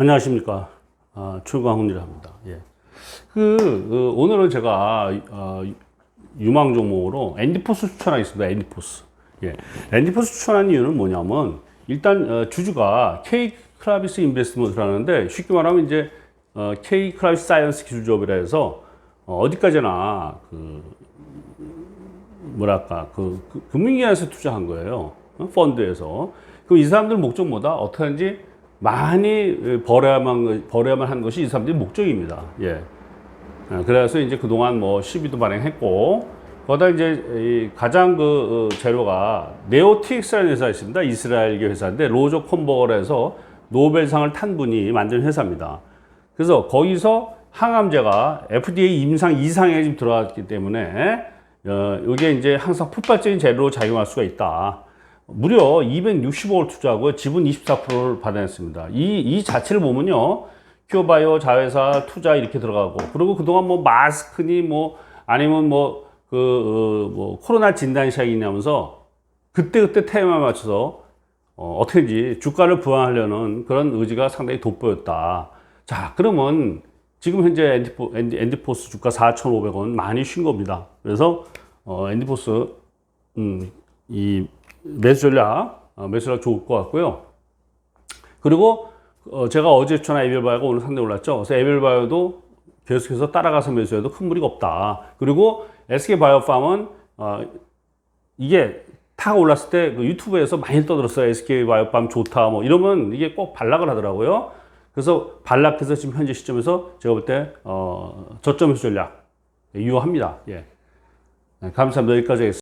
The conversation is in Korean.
안녕하십니까. 아, 출광훈이랍니다. 예. 그, 그, 오늘은 제가, 어, 유망 종목으로 앤디포스 추천하겠습니다. 앤디포스. 예. 앤디포스 추천한 이유는 뭐냐면, 일단, 어, 주주가 K 크라비스 인베스트먼트라는데, 쉽게 말하면 이제, 어, K 크라비스 사이언스 기술조업이라 해서, 어, 어디까지나, 그, 뭐랄까, 그, 그 금융기관에서 투자한 거예요. 어? 펀드에서. 그럼 이 사람들 목적 뭐다? 어떻게 하는지 많이 벌어야만, 벌어야만 하는 것이 이 사람들의 목적입니다. 예. 어, 그래서 이제 그동안 뭐 시비도 발행했고, 거기다 이제 이 가장 그 어, 재료가 네오틱스라는 회사가 있습니다. 이스라엘계 회사인데 로저 콤버거에서 노벨상을 탄 분이 만든 회사입니다. 그래서 거기서 항암제가 FDA 임상 이상에 지금 들어왔기 때문에 어, 이게 이제 항상 폭발적인 재료로 작용할 수가 있다. 무려 265억을 투자하고 지분 24%를 받아냈습니다. 이, 이 자체를 보면요. 큐어바이오 자회사 투자 이렇게 들어가고, 그리고 그동안 뭐 마스크니 뭐 아니면 뭐 그, 어, 뭐 코로나 진단시약이냐면서 그때그때 테마에 맞춰서 어, 어떻게든지 주가를 부양하려는 그런 의지가 상당히 돋보였다. 자, 그러면 지금 현재 엔디포, 엔디, 엔디포스 주가 4,500원 많이 쉰 겁니다. 그래서 어, 엔디포스 음, 이 매수 전략, 어, 매수 전략 좋을 것 같고요. 그리고 어, 제가 어제 추천한 에벨바이오가 오늘 상당히 올랐죠. 그래서 에벨바이오도 계속해서 따라가서 매수해도 큰 무리가 없다. 그리고 SK바이오팜은 어, 이게 탁 올랐을 때 그 유튜브에서 많이 떠들었어요. SK바이오팜 좋다 뭐 이러면 이게 꼭 반락을 하더라고요. 그래서 반락해서 지금 현재 시점에서 제가 볼때 어, 저점 매수 전략 유효합니다. 예. 네, 감사합니다. 여기까지 하겠습니다.